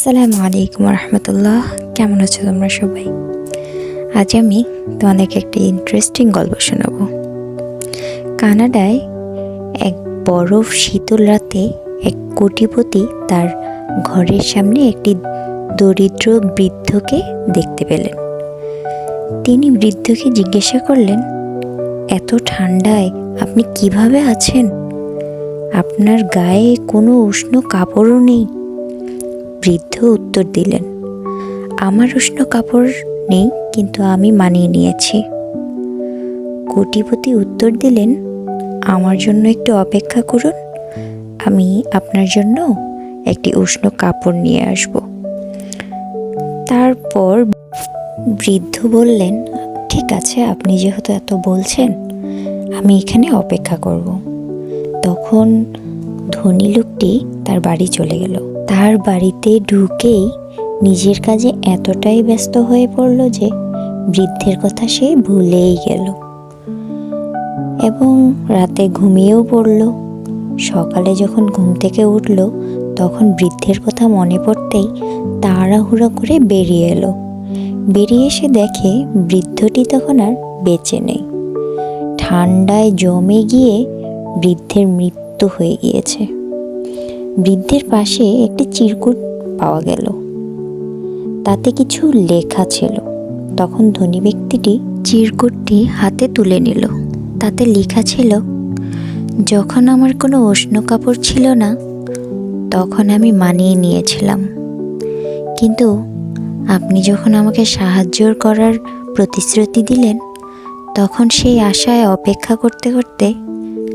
আসসালামু আলাইকুম রহমতুল্লাহ কেমন আছো তোমরা সবাই? আজ আমি তোমাদেরকে একটা ইন্টারেস্টিং গল্প শোনাবো। কানাডায় এক বরফ শীতল রাতে এক কোটিপতি তার ঘরের সামনে একটি দরিদ্র বৃদ্ধকে দেখতে পেলেন। তিনি বৃদ্ধকে জিজ্ঞাসা করলেন, এত ঠান্ডায় আপনি কীভাবে আছেন? আপনার গায়ে কোনো উষ্ণ কাপড়ও নেই। বৃদ্ধ উত্তর দিলেন, আমার উষ্ণ কাপড় নেই, কিন্তু আমি মানিয়ে নিয়েছি। কোটিপতি উত্তর দিলেন, আমার জন্য একটু অপেক্ষা করুন, আমি আপনার জন্য একটি উষ্ণ কাপড় নিয়ে আসব। তারপর বৃদ্ধ বললেন, ঠিক আছে, আপনি যেহেতু এত বলছেন, আমি এখানে অপেক্ষা করব। তখন ধনী লোকটি তার বাড়ি চলে গেল। তার বাড়িতে ঢুকেই নিজের কাজে এতটাই ব্যস্ত হয়ে পড়ল যে বৃদ্ধের কথা সে ভুলেই গেল। এবং রাতে ঘুমিয়েও পড়ল। সকালে যখন ঘুম থেকে উঠল, তখন বৃদ্ধের কথা মনে পড়তেই তাড়াহুড়ো করে বেরিয়ে এলো। বেরিয়ে এসে দেখে বৃদ্ধটি তখন আর বেঁচে নেই। ঠান্ডায় জমে গিয়ে বৃদ্ধের মৃত্যু হয়ে গিয়েছে। বৃদ্ধের পাশে একটি চিরকুট পাওয়া গেল। তাতে কিছু লেখা ছিল। তখন ধনী ব্যক্তিটি চিরকুটটি হাতে তুলে নিল। তাতে লেখা ছিল, যখন আমার কোনো উষ্ণ কাপড় ছিল না, তখন আমি মানিয়ে নিয়েছিলাম। কিন্তু আপনি যখন আমাকে সাহায্য করার প্রতিশ্রুতি দিলেন, তখন সেই আশায় অপেক্ষা করতে করতে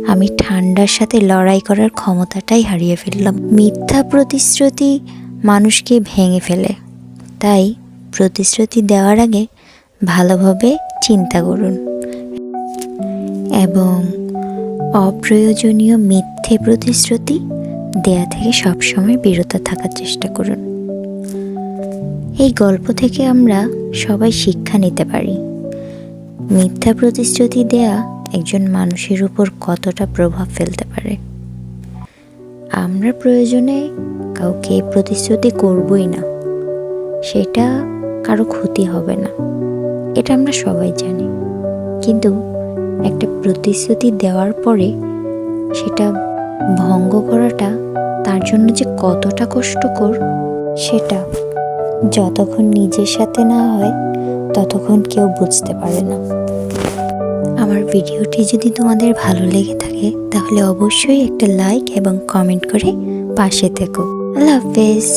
আমি ঠান্ডার সাথে লড়াই করার ক্ষমতাটাই হারিয়ে ফেললাম। মিথ্যা প্রতিশ্রুতি মানুষকে ভেঙে ফেলে। তাই প্রতিশ্রুতি দেওয়ার আগে ভালোভাবে চিন্তা করুন। এবং অপ্রয়োজনীয় মিথ্যে প্রতিশ্রুতি দেয়া থেকে সবসময় বিরত থাকার চেষ্টা করুন। এই গল্প থেকে আমরা সবাই শিক্ষা নিতে পারি। মিথ্যা প্রতিশ্রুতি দেয়া একজন মানুষের উপর কতটা প্রভাব ফেলতে পারে। আমরা প্রয়োজনে কাউকে প্রতিশ্রুতি করবই না। সেটা কারও ক্ষতি হবে না। এটা আমরা সবাই জানি। কিন্তু একটা প্রতিশ্রুতি দেওয়ার পরে সেটা ভঙ্গ করাটা তার জন্য যে কতটা কষ্টকর, সেটা যতক্ষণ নিজের সাথে না হয় ততক্ষণ কেউ বুঝতে পারে না। ভিডিওটি যদি তোমাদের ভালো লেগে থাকে, তাহলে অবশ্যই একটা লাইক এবং কমেন্ট করে পাশে থেকো। আল্লাহ হাফেজ।